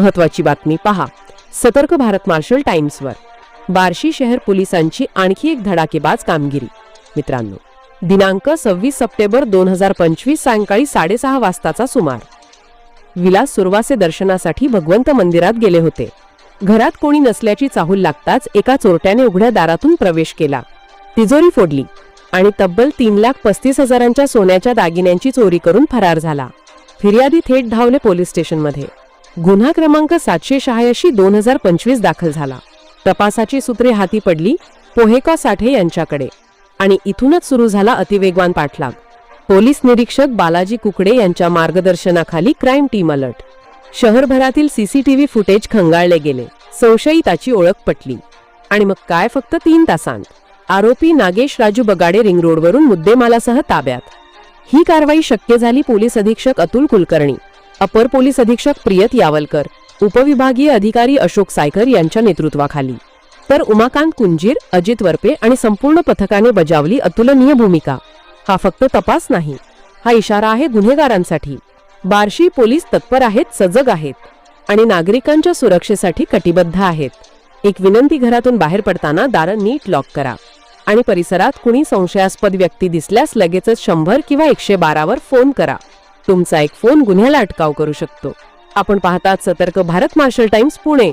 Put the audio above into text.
महत्वाची बातमी पहा. सतर्क भारत मार्शल टाइम्सवर. बार्शी शहर पोलिसांची आणखी एक धडाकेबाज कामगिरी. मित्रांनो दिनांक सव्वीस सप्टेंबर दोन हजार पंचवीस सायंकाळी साडेसहा वाजताचा सुमार. विलास सुरवासे दर्शनासाठी भगवंत मंदिरात गेले होते. घरात कोणी नसल्याची चाहूल लागताच एका चोरट्याने उघड्या दारातून प्रवेश केला. तिजोरी फोडली आणि तब्बल तीन लाख पस्तीस हजारांच्या सोन्याच्या दागिन्यांची चोरी करून फरार झाला. फिर्यादी थेट धावले पोलीस स्टेशनमध्ये. गुन्हा क्रमांक सातशे शहाऐंशी दोन हजार पंचवीस दाखल झाला. तपासाची सूत्रे हाती पडली पोहेका साठे यांच्याकडे आणि इथूनच सुरू झाला अतिवेगवान पाठलाग. पोलीस निरीक्षक बालाजी कुकडे यांच्या मार्गदर्शनाखाली क्राईम टीम अलर्ट. शहरभरातील सीसीटीव्ही फुटेज खंगाळले गेले. संशयिताची ओळख पटली. आणि मग काय फक्त तीन तासांत? आरोपी नागेश राजू बगाडे रिंग रोडवरून मुद्देमालासह ताब्यात. ही कारवाई शक्य झाली पोलीस अधीक्षक अतुल कुलकर्णी. अपर पोलीस अधीक्षक प्रियत यावलकर उपविभागीय अधिकारी अशोक सायकर यांच्या नेतृत्वाखाली. तर उमाकांत कुंजीर अजित वरपे आणि संपूर्ण पथकाने बजावली अतुलनीय भूमिका. हा फक्त तपास नाही हा इशारा आहे गुन्हेगारांसाठी. बार्शी पोलीस तत्पर आहेत सजग आहेत आणि नागरिकांच्या सुरक्षेसाठी कटिबद्ध आहेत. एक विनंती घरातून बाहेर पडताना दारं नीट लॉक करा आणि परिसरात कुणी संशयास्पद व्यक्ती दिसल्यास लगेचच शंभर किंवा एकशे बारावर फोन करा. तुमचा एक फोन गुन्ह्याला अटकाव करू शकतो. आपण पाहतात सतर्क भारत मार्शल टाइम्स पुणे.